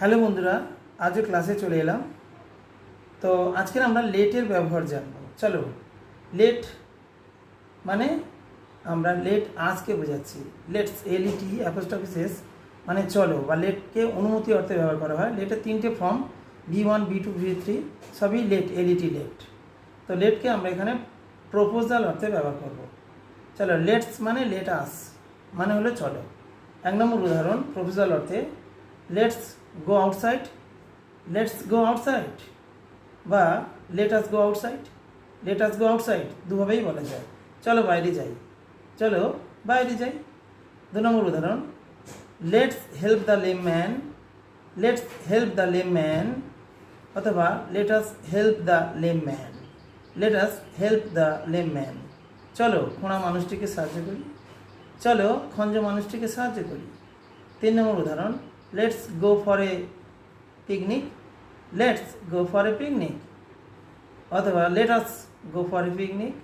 Hello বন্ধুরা আজও ক্লাসে চলে এলাম। তো আজকের আমরা লেটের ব্যবহার জানব। চলো লেট মানে আমরা লেট আজকে বোঝাচ্ছি। লেটস এলইটি অ্যাপোস্টফিসেস মানে চলো বা লেটকে অনুমতি অর্থে ব্যবহার করা হয়। লেটের তিনটে form B one B two B three সবই let L E T let তো লেটকে আমরা এখানে প্রপোজাল অর্থে ব্যবহার করব। চলো লেটস মানে লেট আস মানে হলো চলো। এক নম্বর উদাহরণ প্রপোজাল অর্থে let's go outside let's go outside বা let us go outside let us go outside দুভাবেই বলা যায়। চলো বাইরে যাই। চলো বাইরে যাই। দু নম্বর উদাহরণ। Let's help the lame man let's help the lame man অথবা let us help the lame man let us help the lame man চলো খোঁড়া মানুষটিকে সাহায্য করি। চলো খঞ্জ মানুষটিকে সাহায্য করি। তিন নম্বর উদাহরণ। Let's go for a picnic let's go for a picnic অথবা let us go for a picnic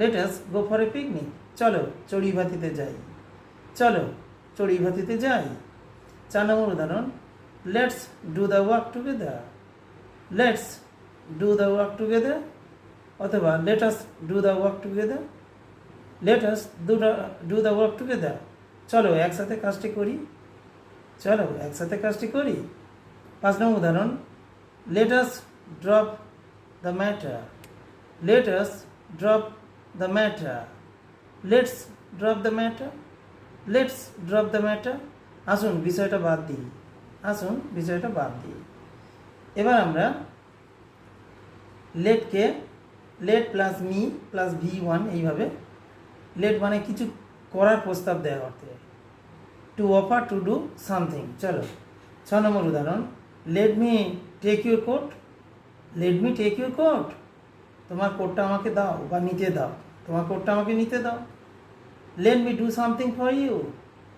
let us go for a picnic চলো চড়িভাতিতে যাই। চলো চড়িভাতিতে যাই। চার নম্বর উদাহরণ let's do the work together let's do the work together অথবা let us do the work together let us do do the work together চলো, একসাথে কাজটি করি। চলো, একসাথে কাজটি করি। পাঁচ নম্বর উদাহরণ। Let us drop the matter let us drop the matter let's drop the matter let's drop the matter আসুন, বিষয়টা বাদ দিই। আসুন, বিষয়টা বাদ দিই। এবার আমরা লেটকে let plus me plus V one এইভাবে লেট মানে কিছু করার প্রস্তাব দেওয়া অর্থে। To offer to do something চলো ছ নম্বর উদাহরণ let me take your coat let me take your coat তোমার কোটটা আমাকে দাও বা নিতে দাও তোমার কোটটা আমাকে নিতে দাও let me do something for you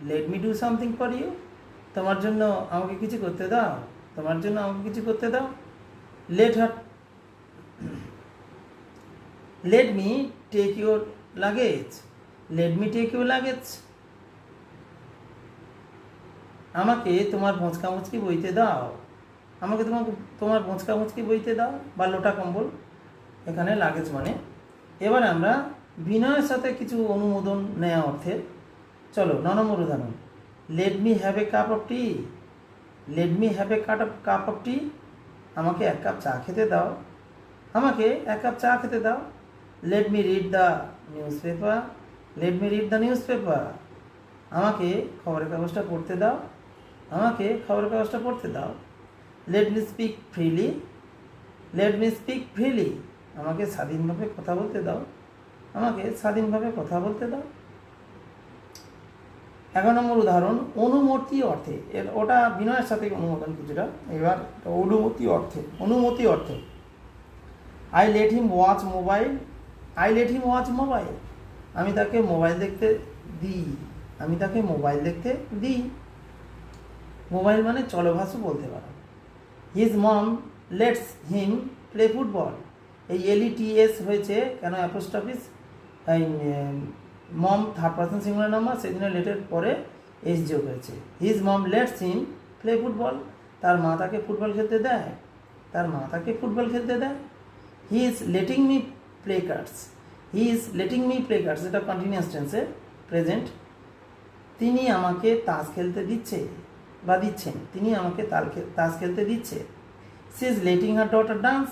let me do something for you তোমার জন্য আমাকে কিছু করতে দাও তোমার জন্য আমাকে কিছু করতে দাও let her let me take your luggage let me take your luggage আমাকে তোমার মোচকা মুচকি বইতে দাও। আমাকে তোমার তোমার মোচকা মুচকি বইতে দাও, বা লোটা কম্বল, এখানে লাগেজ মানে। এবার আমরা বিনয়ের সাথে কিছু অনুমোদন নেওয়া অর্থে, চলো ন নম্বর উদাহরণ। Let me have a cup of tea let me have a cup of cup of tea আমাকে এক কাপ চা খেতে দাও। আমাকে এক কাপ চা খেতে দাও। Let me read the newspaper let me read the newspaper আমাকে খবরের কাগজটা পড়তে দাও। আমাকে খবরের কাগজটা পড়তে দাও। Let me speak freely let me speak freely আমাকে স্বাধীনভাবে কথা বলতে দাও। আমাকে স্বাধীনভাবে কথা বলতে দাও। এগারো নম্বর উদাহরণ, অনুমতি অর্থে। এর ওটা বিনয়ের সাথে অনুমোদন কিছুটা। এবার অনুমতি অর্থে। অনুমতি অর্থে। I let him watch mobile I let him watch mobile আমি তাকে মোবাইল দেখতে দিই। আমি তাকে মোবাইল দেখতে দিই। মোবাইল মানে চলভাষু বলতে পারো। His mom lets him play football এই এলইটিএস হয়েছে কেন অ্যাপোস্ট office mom third person singular number জন্য লেটের পরে এস যোগ হয়েছে। His mom lets him play football তার মা তাকে ফুটবল খেলতে দেয়। তার মা তাকে ফুটবল খেলতে দেয়। He is letting me play cards he is letting me play cards এটা কন্টিনিউয়াস টেন্সে প্রেজেন্ট তিনি আমাকে তাস খেলতে দিচ্ছে। বা দিচ্ছেন। তিনি আমাকে তাল তাস খেলতে দিচ্ছে। She is letting her daughter dance.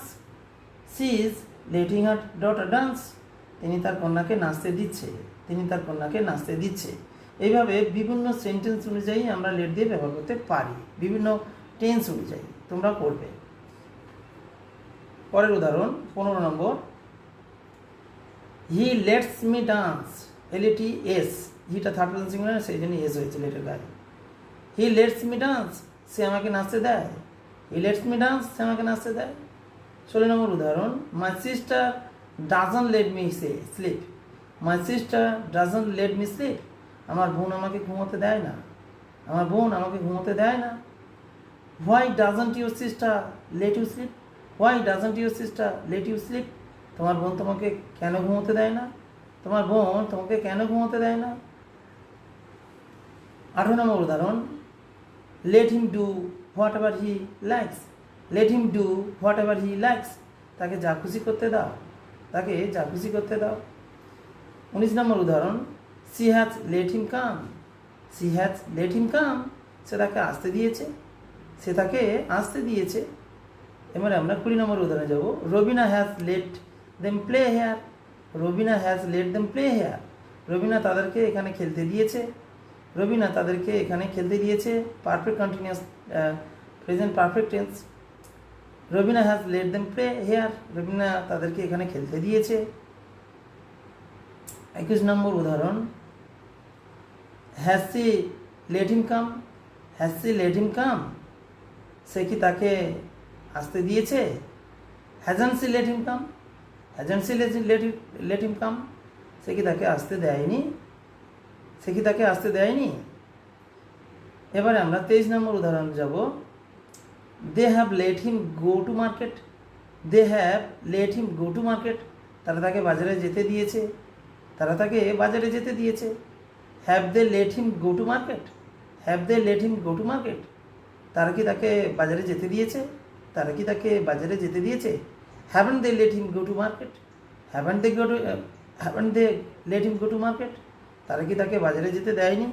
She is letting her daughter dance. তিনি তার কন্যাকে নাচতে দিচ্ছে। তিনি তার কন্যাকে নাচতে দিচ্ছে। এইভাবে বিভিন্ন সেন্টেন্স অনুযায়ী আমরা লেট দিয়ে ব্যবহার করতে পারি। বিভিন্ন টেন্স অনুযায়ী তোমরা করবে। পরের উদাহরণ, পনেরো নম্বর। He lets me dance. L E T S হিটা third singular সেই জন্য এস হয়েছে লেটের গায়ে। হি লেটস মি ডান্স সে আমাকে নাচতে দেয়। হি লেটস মি ডান্স সে আমাকে নাচতে দেয়। ষোলো নম্বর উদাহরণ। My sister doesn't let me say sleep my sister doesn't let me sleep আমার বোন আমাকে ঘুমোতে দেয় না। আমার বোন আমাকে ঘুমোতে দেয় না। Why doesn't your sister let you sleep why doesn't your sister let you sleep তোমার বোন তোমাকে কেন ঘুমোতে দেয় না? তোমার বোন তোমাকে কেন ঘুমোতে দেয় না? আঠারো নম্বর উদাহরণ। Let him do whatever he likes let him do whatever he likes তাকে যা খুশি করতে দাও। তাকে যা খুশি করতে দাও। উনিশ নম্বর উদাহরণ। She has let him come she has let him come সে তাকে আসতে দিয়েছে। সে তাকে আসতে দিয়েছে। এবারে আমরা কুড়ি নম্বর উদাহরণে যাব। Rabina has let them play here Rabina has let them play here Rabina তাদেরকে এখানে খেলতে দিয়েছে। রবিনা তাদেরকে এখানে খেলতে দিয়েছে। Perfect continuous present perfect tense Rabina has let them play here Rabina তাদেরকে এখানে খেলতে দিয়েছে। একুশ নম্বর উদাহরণ। Has she let him come has she let him come সে কি তাকে আসতে দিয়েছে? Hasn't she let him come hasn't she let let him come সে কি তাকে আসতে দেয়নি? সে কি তাকে আসতে দেয়নি? এবারে আমরা তেইশ নম্বর উদাহরণ যাব। They have let him go to market they have let him go to market তারা তাকে বাজারে যেতে দিয়েছে। তারা তাকে বাজারে যেতে দিয়েছে। Have they let him go to market have they let him go to market তারা কি তাকে বাজারে যেতে দিয়েছে? তারা কি তাকে বাজারে যেতে দিয়েছে? Haven't they let him go to market haven't they go to haven't they let him go to market তারা কি তাকে বাজারে যেতে দেয়নি?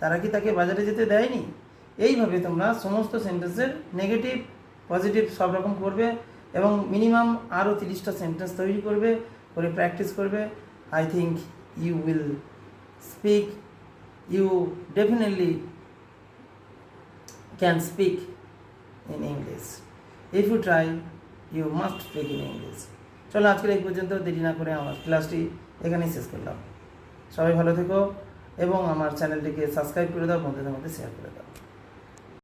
তারা কি তাকে বাজারে যেতে দেয়নি? এইভাবে তোমরা সমস্ত সেন্টেন্সের নেগেটিভ পজিটিভ সব রকম করবে এবং মিনিমাম আরও তিরিশটা সেন্টেন্স তৈরি করবে করে প্র্যাকটিস করবে। I think you will speak you definitely can speak in English If you try, you must speak in English. চলো আজকের এই পর্যন্ত দেরি না করে আমার ক্লাসটি এখানেই শেষ করলাম। সবাই ভালো থেকো এবং আমার চ্যানেলটিকে সাবস্ক্রাইব করে দাও বন্ধুদের মধ্যে শেয়ার করে দাও।